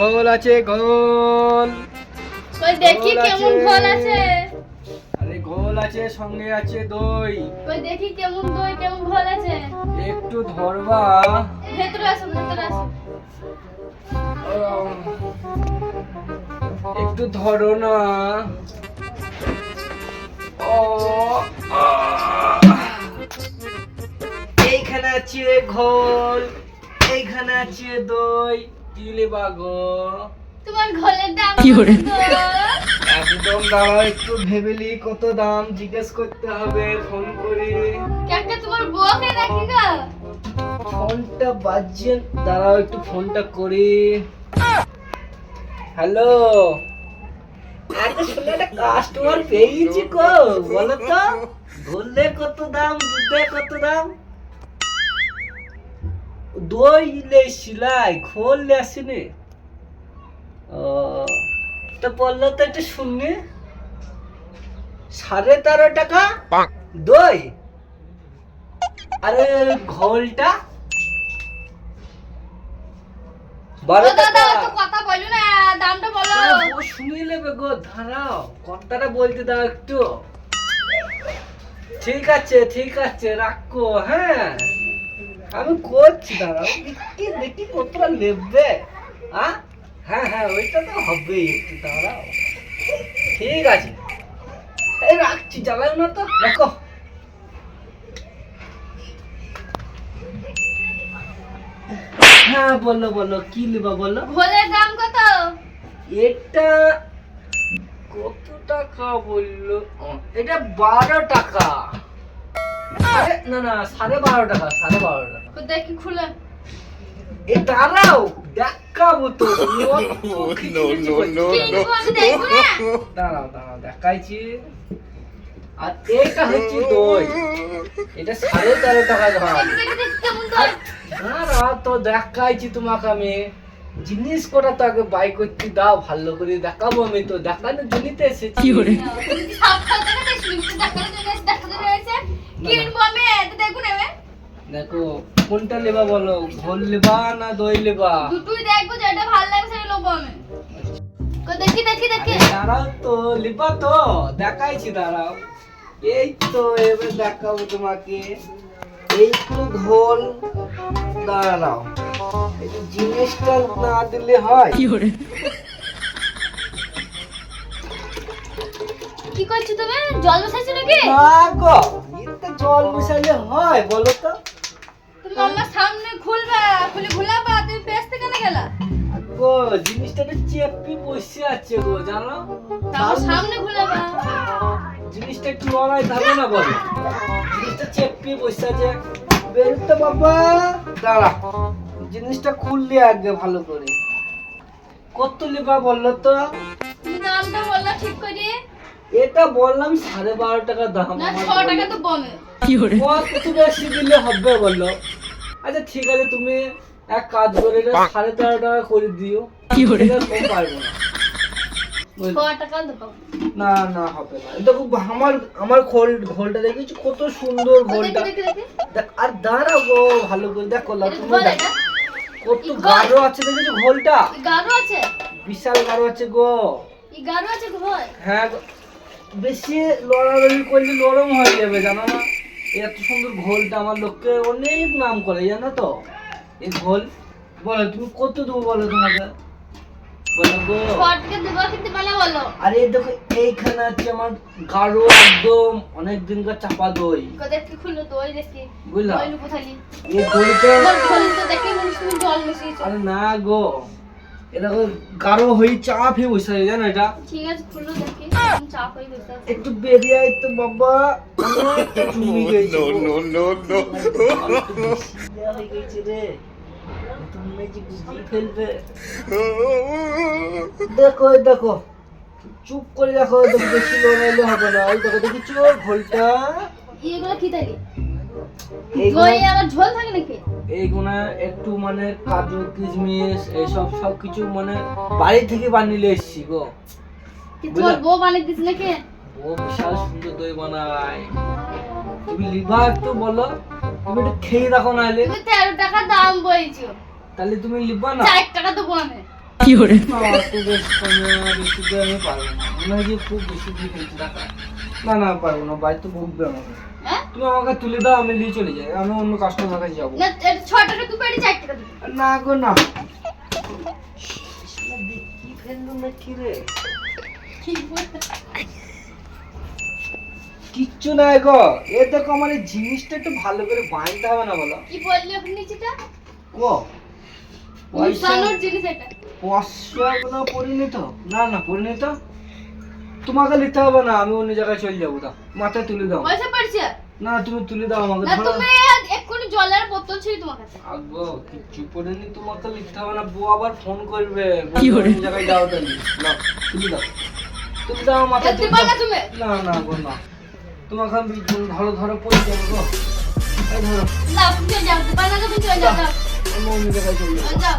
ঘোল আছে ঘোল ওই দেখি কেমন আছে। ঘোল আছে। আরে ঘোল আছে সঙ্গে আছে দই। ওই দেখি কেমন দই কেমন ঘোল আছে। একটু ধরবা। ভেতরে আসো ভেতরে আসো একটু ধরো না। ও, এইখানে আছে ঘোল এইখানে আছে দই। দিলে বাগো। তোমার ঘোলের দাম কি ওরে? কত? একদম দাঁড়াও একটু ভেবেলি কত দাম। জিজ্ঞেস করতে হবে ফোন করে। কাকা তোমার বউকে রাখি গো? ফোনটা বাজছে দাঁড়াও একটু ফোনটা করি। হ্যালো? আরে শুনে একটা কাস্টমার পেয়েছি কো বলো তো। বললে কত দাম দুধে কত দাম? দই লে সিলাই খোল আসিনি। তো বলল তো একটু শুননি। সাড়ে তেরো টাকা? দই? আরে ঘোলটা? বারো টাকা। কথা বলো না দামটা বলো। আরে নেবে গো দাঁড়াও কথাটা বলতে দাও একটু। ঠিক আছে ঠিক আছে রাখো হ্যাঁ। আমি করছি দাঁড়াও দেখি দেখি কতটা নেবে আ? হ্যাঁ হ্যাঁ ওইটা তো হবে একটু দাঁড়াও। ঠিক আছে। এই রাখছি জ্বালাও না তো রাখো। হ্যাঁ বলো বলো কি নেবা বলো? ঘোলের দাম কত? এটা কত টাকা বলল? এটা বারো টাকা। না না সাড়ে বারো টাকা সাড়ে বারো টাকা দেখি খুলে। এ দাঁড়াও দেখাবো তো। দাঁড়াও দাঁড়াও দেখাইছি। আর এটা হচ্ছে দই। এটা সাড়ে তেরো টাকা দাম দাঁড়া তো দেখাইছি তোমাকে আমি। জিনিস কটা তো আগে বাই করতে দাও ভালো করে দেখাবো আমি তো। দেখানোর জন্যই তো এসেছি। করে কিনবো আমি? তো দেখব না আমি। দেখো কোনটা লেবা বলো? ঘোল লেবা না দই লেবা দুটোই দেখব যেটা ভালো লাগবে সেটা নেব আমি। কো দেখি দেখি দেখি। দাঁড়াও তো লিবা তো দেখাইছি দাঁড়াও। এই তো এবার দেখাবো তোমাকে। এই তো ঘোল দাঁড়াও। এই জিনিসটা না দিলে হয়। কি ওরে কি করছ তুমি? জল বসাইছো নাকি? না গো। এতে জল মিশালে হয় বলো তো। তুমি আমার সামনে খুলবা খুলে ঘুলাবা তুমি পেস্তে কেন গেলা? গো জিনিসটা তো চেপি বসে আছে গো জানো? তাও সামনে ঘুলাবা জিনিসটা একটু লড়াই থাকবে না বলো? জিনিসটা চেপি বসে আছে। বেরোতে বাবা দাঁড়া। জিনিসটা খুললে আগে ভালো করে। কত লিবা বলল তো? তুমি দামটা বললা ঠিক করে? এটা বললাম সাড়ে বারো টাকা দাম। না ছ টাকা তো বমে কি ওরে কত দিলে হবে বলল আচ্ছা ঠিক আছে তুমি এক কাজ করে এটা সাড়ে তেরো টাকা করে দিও। কি ওরে কম পারব না। ছ বুঝলে? টাকা দেবো। না না হবে না। দেখো আমার আমার ঘোল ঘোলটা দেখেছি কত সুন্দর দেখি ঘোলটা। দেখি দেখি দেখ। আর দাঁড়াও গো ভালো করে দেখো লাটুমো ঘোল কত গাঢ় আছে দেখেছ ঘোলটা? গাঢ় আছে? বিশাল গাঢ় আছে গো। গাঢ় আছে ঘোল? হ্যাঁ গো। বেশি লড়ালড়ি করলে নরম হয়ে যাবে জানো না? এত সুন্দর ঘোলটা আমার লোককে অনেক নাম করে জানো তো? এই ঘোল বলো তুমি কত দেবো বলো তোমাকে? আরে দেখো এইখানে আছে আমার গাঢ় একদম অনেক দিনকার চাপা দই। এই দইটা আরে না গো এটা গাঢ় হয়ে চাপ হয়ে বসে জানো এটা? ঠিক আছে খুলো দেখি চাপ হয়ে বসে একটু বেরিয়ে তো বাবা। যে বুঝিয়ে ফেলবে দেখো। দেখো চুপ করে দেখো দেখো বেশি লড়াইলে হবে না। এই দেখো দেখেছ ঘোলটা। এগুলো কি থাকি? এইগুলো একটু মানে কাজু কিশমিশ এইসব সব কিছু মানে বাড়ি থেকে বানিয়ে এসছি গো। বুঝলা? বউ বানিয়ে দিস নাকি? ও বিশাল সুন্দর দই বানায়। তুমি লিভা একটু বলো তুমি একটু খেয়ে দেখো নাহলে। তুমি তেরো টাকা দাম বলছো। তাহলে তুমি লিখবা না। চার টাকা তো বনে না অত বেশি দিয়ে আমি পারব না। মনে হয় যে খুব বেশি দিয়ে ফেলছি টাকা না না পারব না বাড়িতে ভুগবে আমাকে। হ্যাঁ? তুমি আমাকে তুলে দাও আমি নিয়ে চলে যাই। আমি অন্য কাস্টমার কাছে যাব। না ছ টাকা তুমি পেটে চার টাকা না গো না। কি ফেলল না কি রে কি বলতে কিচ্ছু নাই গো। এ দেখো আমার এই জিনিসটা একটু ভালো করে বাঁধতে হবে না বলো। কি বললি ওখানে নিচেটা? ও পয়সা মুসানোর জিনিস এটা। পরিণত? না না পরিণত? তোমাকে নিতে হবে না আমি অন্য জায়গায় চলে যাব তা মাথায় তুলে দাও। পয়সা পড়ছে? না তুমি তুলে দাও আমাকে না তুমি এক্ষুনি জলের বোতল ছিল তোমার কাছে। আগো কিচ্ছু পড়েনি তোমাকে লিখতে হবে না বউ আবার ফোন করবে। বলবে অন্য জায়গায় যাও তাহলে। না তুলে দাও। তুলে দাও মাথায় তুলে দাও। তুমি। না না গো না। তোমাকে আমি ধরো ধরো পড়ে যাব গো। ধরো। না তুমি চলে যাও না তুমি চলে যাও আমি অন্য জায়গায় চলে যাও।